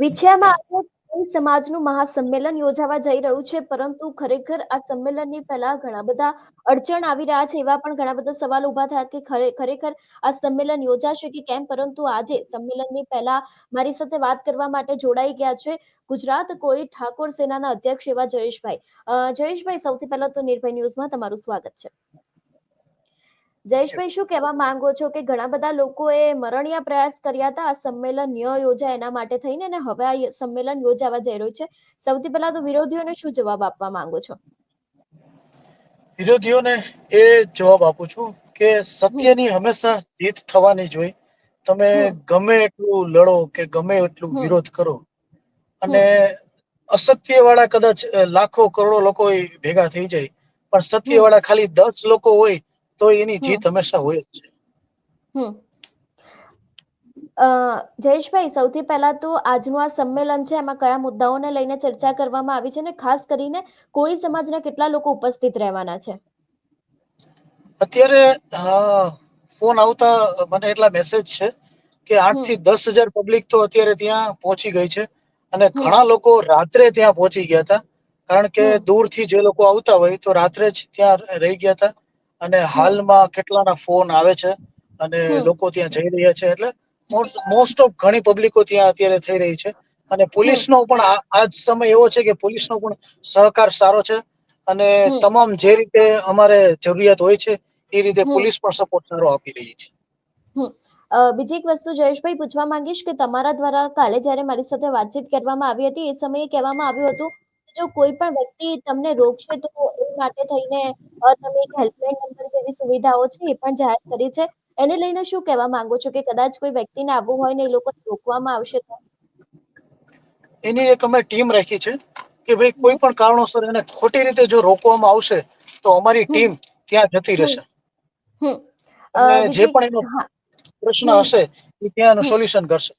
વિછિયામાં સમાજનું મહાસંમેલન યોજાવા જઈ રહ્યું છે, પરંતુ ખરેખર આ સંમેલનની પહેલા ઘણા બધા અડચણ આવી રહ્યા છે, એવા પણ ઘણા બધા સવાલ ઊભા થયા કે ખરે- ખરેખર આ સંમેલન યોજાશે કે કેમ? પરંતુ આજે સંમેલનની પહેલા મારી સાથે વાત કરવા માટે જોડાઈ ગયા છે ગુજરાત કોળી ઠાકોર સેનાના અધ્યક્ષ એવા જયેશભાઈ. જયેશભાઈ, સૌથી પહેલા તો નિર્ભય ન્યૂઝમાં તમારું સ્વાગત છે. જયેશભાઈ શું કહેવા માંગો છો કે ઘણા બધા લોકોએ મરણિયા પ્રયાસ કર્યા હતા? આ સંમેલન ન યોજાય એના માટે થઈને અને હવે આ સંમેલન યોજાવા જઈ રહ્યું છે. સૌથી પહેલા તો વિરોધીઓને શું જવાબ આપવા માંગો છો? વિરોધીઓને એ જવાબ આપું છું કે સત્યની હંમેશા જીત થવાની જોઈ તમે ગમે એટલું લડો કે ગમે એટલું વિરોધ કરો. અને અસત્ય વાળા કદાચ લાખો કરોડો લોકો ભેગા થઈ જાય. પણ સત્ય વાળા ખાલી દસ લોકો હોય તો એની. જીત હંમેશા હોય જ છે. જયેશભાઈ સૌથી પહેલા તો આજનું આ સંમેલન છે એમાં કયા મુદ્દાઓને લઈને ચર્ચા કરવામાં આવી છે અને ખાસ કરીને કોળી સમાજના કેટલા લોકો ઉપસ્થિત રહેવાના છે? અત્યારે ફોન આવતા મને એટલા મેસેજ છે કે આઠથી દસ હજાર પબ્લિક તો અત્યારે ત્યાં પહોંચી ગઈ છે અને ઘણા લોકો રાત્રે ત્યાં પહોંચી ગયા હતા. કારણ કે દૂરથી જે લોકો આવતા હોય તો રાત્રે જ ત્યાં રહી ગયા હતા. અને હાલમાં કેટલાના ફોન આવે છે અને લોકો ત્યાં જઈ રહ્યા છે એટલે મોસ્ટ ઓફ ઘણી પબ્લિકો ત્યાં અત્યારે થઈ રહી છે. અને પોલીસનો પણ આ આ જ સમય એવો છે કે પોલીસનો પણ સહકાર સારો છે અને તમામ જે રીતે અમારે જરૂરિયાત હોય છે એ રીતે પોલીસ પણ સપોર્ટ સારો આપી રહી છે. બીજી એક વસ્તુ જયેશભાઈ પૂછવા માંગીશ કે તમારા દ્વારા કાલે જ્યારે મારી સાથે વાતચીત કરવામાં આવી હતી એ સમયે કહેવામાં આવ્યું હતું જો કોઈ પણ વ્યક્તિ તમને રોકશે તો માટે થઈને તમે એક હેલ્પલાઇન નંબર જેવી સુવિધાઓ છે એ પણ જાહેર કરી છે. એને લઈને શું કહેવા માંગો છો કે કદાચ કોઈ વ્યક્તિને આવવું હોય ને એ લોકોને રોકવામાં આવશે તો? એની એક અમે ટીમ રાખી છે કે ભાઈ કોઈ પણ કારણોસર એને ખોટી રીતે જો રોકવામાં આવશે તો અમારી ટીમ ત્યાં જતી રહેશે. જે પણ એનો પ્રશ્ન હશે એ ત્યાં સોલ્યુશન કરશે.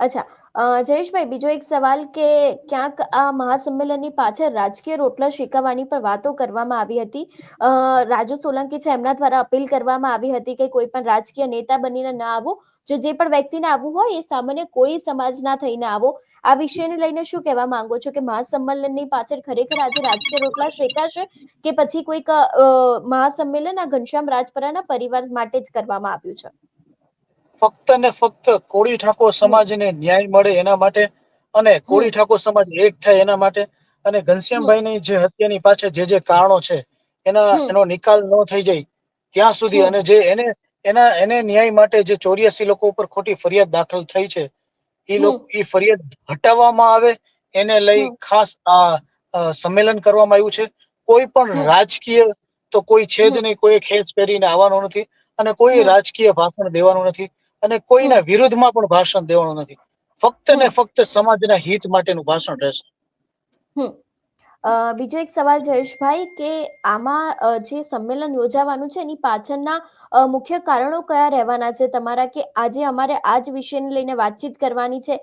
અચ્છા. જયેશભાઈ, બીજો એક સવાલ કે ક્યાંક આ મહાસંમેલનની પાછળ રાજકીય રોટલા શેકવવાની પણ વાતો કરવામાં આવી હતી. રાજુ સોલંકી છે, એમના દ્વારા અપીલ કરવામાં આવી હતી કે કોઈ પણ રાજકીય નેતા બનીને ન આવો. જો જે પણ વ્યક્તિને આવવું હોય, એ સામાન્ય કોઈ સમાજના થઈને આવો. આ વિષયને લઈને શું કહેવા માંગો છો કે મહાસંમેલનની પાછળ ખરેખર આજે રાજકીય રોટલા શેકાશે કે પછી કોઈક મહાસંમેલન આ ઘનશ્યામ રાજપરાના પરિવાર માટે જ કરવામાં આવ્યું છે? ફક્ત ને ફક્ત કોળી ઠાકોર સમાજને ન્યાય મળે એના માટે અને કોળી ઠાકોર સમાજ એક થાય એના માટે અને ઘનશ્યામભાઈની જે હત્યાની પાછળ જે જે કારણો છે એના એનો નિકાલ ન થઈ જાય ત્યાં સુધી અને જે એને એના એને ન્યાય માટે જે ચોર્યાસી લોકો ઉપર ખોટી ફરિયાદ દાખલ થઈ છે એ લોકો એ ફરિયાદ હટાવવામાં આવે એને લઈ ખાસ આ સંમેલન કરવામાં આવ્યું છે. કોઈ પણ રાજકીય તો કોઈ છે જ નહીં કોઈ ખેસ પહેરીને આવવાનું નથી અને કોઈ રાજકીય ભાષણ દેવાનું નથી. અને કોઈના વિરુદ્ધમાં પણ ભાષણ દેવાનું નથી. ફક્ત ને ફક્ત સમાજના હિત માટેનું ભાષણ રહેશે. બીજો એક સવાલ જયેશભાઈ કે આમાં જે સંમેલન યોજાવાનું છે એની પાછળના મુખ્ય કારણો કયા રહેવાના છે? તમારા કે આજે અમારે આ જ વિષયને લઈને વાતચીત કરવાની છે.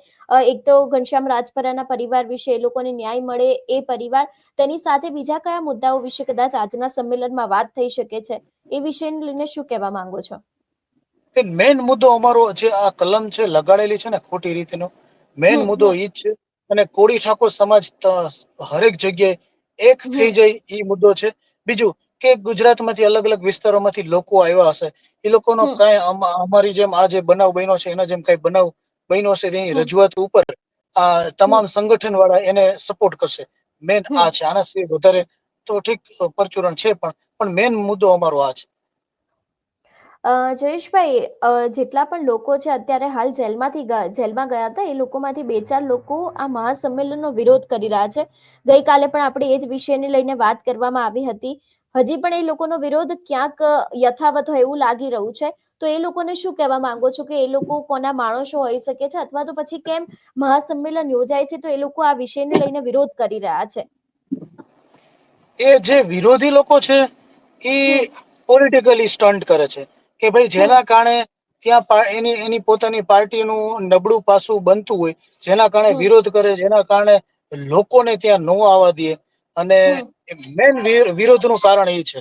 એક તો ઘનશ્યામ રાજપરાના પરિવાર વિશે એ લોકોને ન્યાય મળે એ પરિવાર તેની સાથે બીજા કયા મુદ્દાઓ વિશે કદાચ આજના સંમેલનમાં વાત થઈ શકે છે? એ વિષયને લઈને શું કહેવા માંગો છો? કે મેઇન મુદ્દો અમારો જે આ કલમ છે લગાડેલી છે ને ખોટી રીતનો મેઇન મુદ્દો ઈ જ છે. અને કોળી ઠાકોર સમાજ હરેક જગ્યાએ એક થઈ જાય એ મુદ્દો છે. બીજું કે ગુજરાતમાંથી અલગ અલગ વિસ્તારોમાંથી લોકો આવ્યા હશે. એ લોકોનો કઈ અમારી જેમ આ જે બનાવ બન્યો છે એના જેમ કઈ બનાવ બન્યો છે તેની રજૂઆત ઉપર આ તમામ સંગઠન વાળા એને સપોર્ટ કરશે. મેન આ છે. આના સિવાય વધારે તો ઠીક પરચુરણ છે પણ પણ મેન મુદ્દો અમારો આ છે. અ, જયેશભાઈ અ, જેટલા પણ લોકો છે અત્યારે હાલ જેલમાંથી ગયા જેલમાં ગયા હતા એ લોકોમાંથી બે ચાર લોકો આ મહાસંમેલનનો વિરોધ કરી રહ્યા છે. ગઈકાલે પણ આપણે એ જ વિષયને લઈને વાત કરવામાં આવી હતી. હજી પણ એ લોકોનો વિરોધ ક્યાંક અ, યથાવત હોય એવું લાગી રહ્યું છે. તો એ લોકોને શું કહેવા માંગો છો કે એ લોકો કોના માણસો હોઈ શકે છે? અથવા તો પછી કેમ મહાસંમેલન યોજાય છે? તો એ લોકો આ વિષયને લઈને વિરોધ કરી રહ્યા છે. એ જે વિરોધી લોકો છે એ પોલિટિકલી સ્ટન્ટ કરે છે. કે ભાઈ જેના કારણે ત્યાં એની એની પોતાની પાર્ટીનું નબળું પાસું બનતું હોય જેના કારણે વિરોધ કરે જેના કારણે લોકોને ત્યાં ન આવવા દે અને મેન વિરોધનું કારણ એ છે.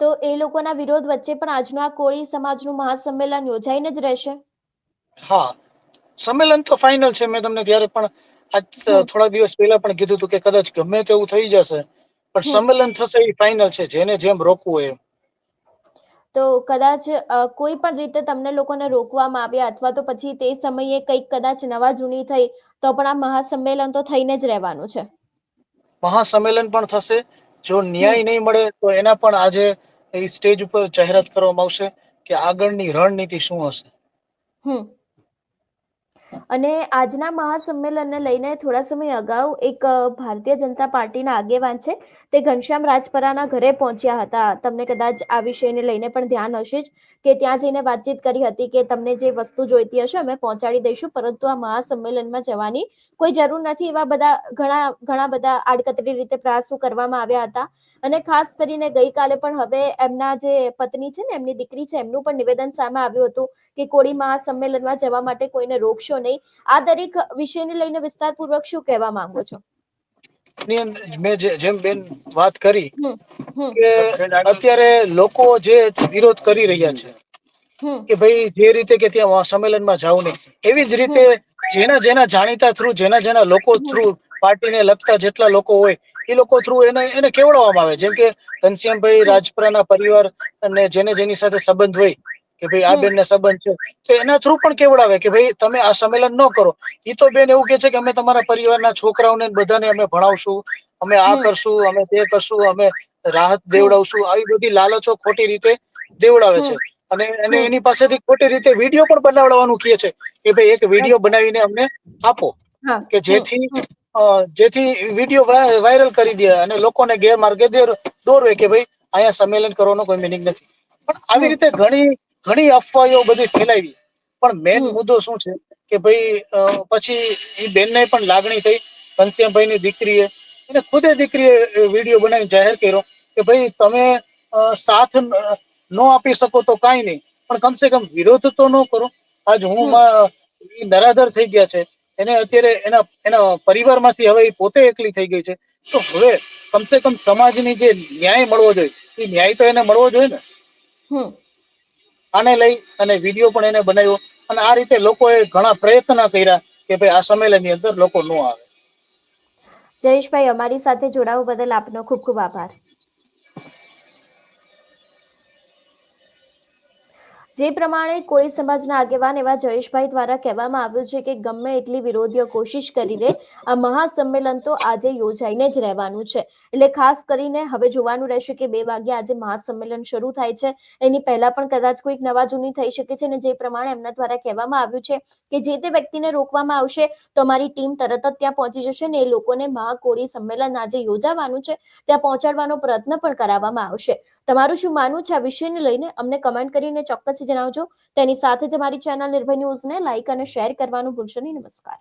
તો એ લોકોના વિરોધ વચ્ચે પણ આજનું આ કોળી સમાજનું મહાસંમેલન યોજાઈને જ રહેશે? હા. સંમેલન તો ફાઇનલ છે. મેં તમને ત્યારે પણ આજ થોડા દિવસ પહેલા પણ કીધું હતું કે કદાચ ગમે તેવું થઈ જશે પણ સંમેલન થશે એ ફાઇનલ છે. જેને જેમ રોકવું હોય એમ. તો કદાચ કોઈ પણ રીતે તમને લોકોને રોકવામાં આવ્યા અથવા તો પછી તે સમયે કંઈક કદાચ નવા જૂની થઈ તો પણ આ મહાસંમેલન તો થઈને જ રહેવાનું છે. મહાસંમેલન પણ થશે. જો ન્યાય નહીં મળે તો એના પણ આજે એ સ્ટેજ ઉપર જાહેરાત કરવામાં આવશે કે આગળની રણનીતિ શું હશે. હમ. અને આજના મહાસંમેલનને લઈને થોડા સમય અગાઉ એક ભારતીય જનતા પાર્ટીના આગેવાન છે તે ઘનશ્યામ રાજપરાના ઘરે પહોંચ્યા હતા. તમને કદાચ આ વિષયને લઈને પણ ધ્યાન હશે જ કે ત્યાં જઈને વાતચીત કરી હતી કે તમને જે વસ્તુ જોઈતી હશે અમે પહોંચાડી દઈશું, પરંતુ આ મહાસંમેલનમાં જવાની કોઈ જરૂર નથી એવા બધા ઘણા ઘણા બધા આડકતરી રીતે પ્રયાસો કરવામાં આવ્યા હતા. અને ખાસ કરીને ગઈકાલે પણ હવે એમના જે પત્ની છે ને એમની દીકરી છે એમનું પણ નિવેદન સામે આવ્યું હતું કે કોળી મહાસંમેલનમાં જવા માટે કોઈને રોકશો નહીં. આ દરેક વિષયને લઈને વિસ્તારપૂર્વક શું કહેવા માંગો છો? મેં જે- જેમ બેન વાત કરી કે અત્યારે લોકો જે વિરોધ કરી રહ્યા છે કે ભાઈ જે રીતે કે ત્યાં સંમેલનમાં જવું નહીં. એવી જ રીતે જેના જેના જાણીતા થ્રુ જેના જેના લોકો થ્રુ પાર્ટીને લગતા જેટલા લોકો હોય એ લોકો થ્રુ એને એને કેવડાવવામાં આવે? જેમ કે ઘનશ્યામભાઈ. રાજપરાના પરિવાર અને જેને જેની સાથે સંબંધ હોય કે ભાઈ આ બેન ને સંબંધ છે તો એના થ્રુ પણ કેવડાવે કે ભાઈ તમે આ સંમેલન ન કરો? એ તો બેન એવું કે છે કે અમે તમારા પરિવારના છોકરાઓને બધાને અમે ભણાવશું અમે આ. કરશું અમે તે કરશું અમે રાહત દેવડાવશું આવી બધી લાલચો ખોટી રીતે દેવડાવે છે. અને એને એની પાસેથી ખોટી રીતે વીડિયો પણ બનાવડાવવાનું કહે છે કે ભાઈ એક વીડિયો બનાવીને અમને આપો કે જેથી જેથી વીડિયો વાયરલ કરી દે અને લોકોને ગેરમાર્ગે દોરવે કે ભાઈ અહીંયા સંમેલન કરવાનો કોઈ મિનિંગ નથી. પણ આવી રીતે ઘણી ઘણી અફવાઓ બધી ફેલાવી પણ મેન મુદ્દો શું છે કે ભાઈ પછી એ બેનને પણ લાગણી થઈ. ઘનશ્યામભાઈની દીકરીએ એને ખુદે દીકરીએ વીડિયો બનાવી જાહેર કર્યો કે ભાઈ તમે સાથ ન આપી શકો તો કાંઈ નહીં. પણ કમસે કમ વિરોધ તો ન કરો. આજ હું નરાધર થઈ ગયા છે. એને અત્યારે એના એના પરિવારમાંથી હવે ઈ પોતે એકલી થઈ ગઈ છે. તો હવે કમસે કમ સમાજની જે ન્યાય મળવો જોઈએ એ ન્યાય તો એને મળવો જોઈએ ને? આને લઈ અને વીડિયો પણ એને બનાવ્યો. અને આ રીતે લોકોએ ઘણા પ્રયત્ન કર્યા કે ભાઈ આ સંમેલનની અંદર લોકો ન આવે. જયેશભાઈ અમારી સાથે જોડાવા બદલ આપનો ખૂબ ખૂબ આભાર. જે પ્રમાણે કોળી સમાજના આગેવાન એવા જયેશભાઈ દ્વારા કહેવામાં આવ્યું છે કે ગમે એટલી વિરોધીઓ કોશિશ કરીને આ મહાસંમેલન તો આજે યોજાઈને જ રહેવાનું છે. એટલે ખાસ કરીને હવે જોવાનું રહેશે કે બે વાગે આજે મહાસંમેલન શરૂ થાય છે. એની પહેલા પણ કદાચ કોઈક નવા જૂની થઈ શકે છે અને જે પ્રમાણે એમના દ્વારા કહેવામાં આવ્યું છે કે જે તે વ્યક્તિને રોકવામાં આવશે તો અમારી ટીમ તરત જ ત્યાં પહોંચી જશે ને એ લોકોને મહાકોળી સંમેલન આજે યોજાવાનું છે. ત્યાં પહોંચાડવાનો પ્રયત્ન પણ કરાવવામાં આવશે. તમારું શું માનવું છે આ વિષયને લઈને? અમને કમેન્ટ કરીને ચોક્કસ જણાવજો. તેની સાથે જ અમારી ચેનલ નિર્ભય ન્યૂઝને લાઇક અને શેર કરવાનું ભૂલશો નહીં. નમસ્કાર.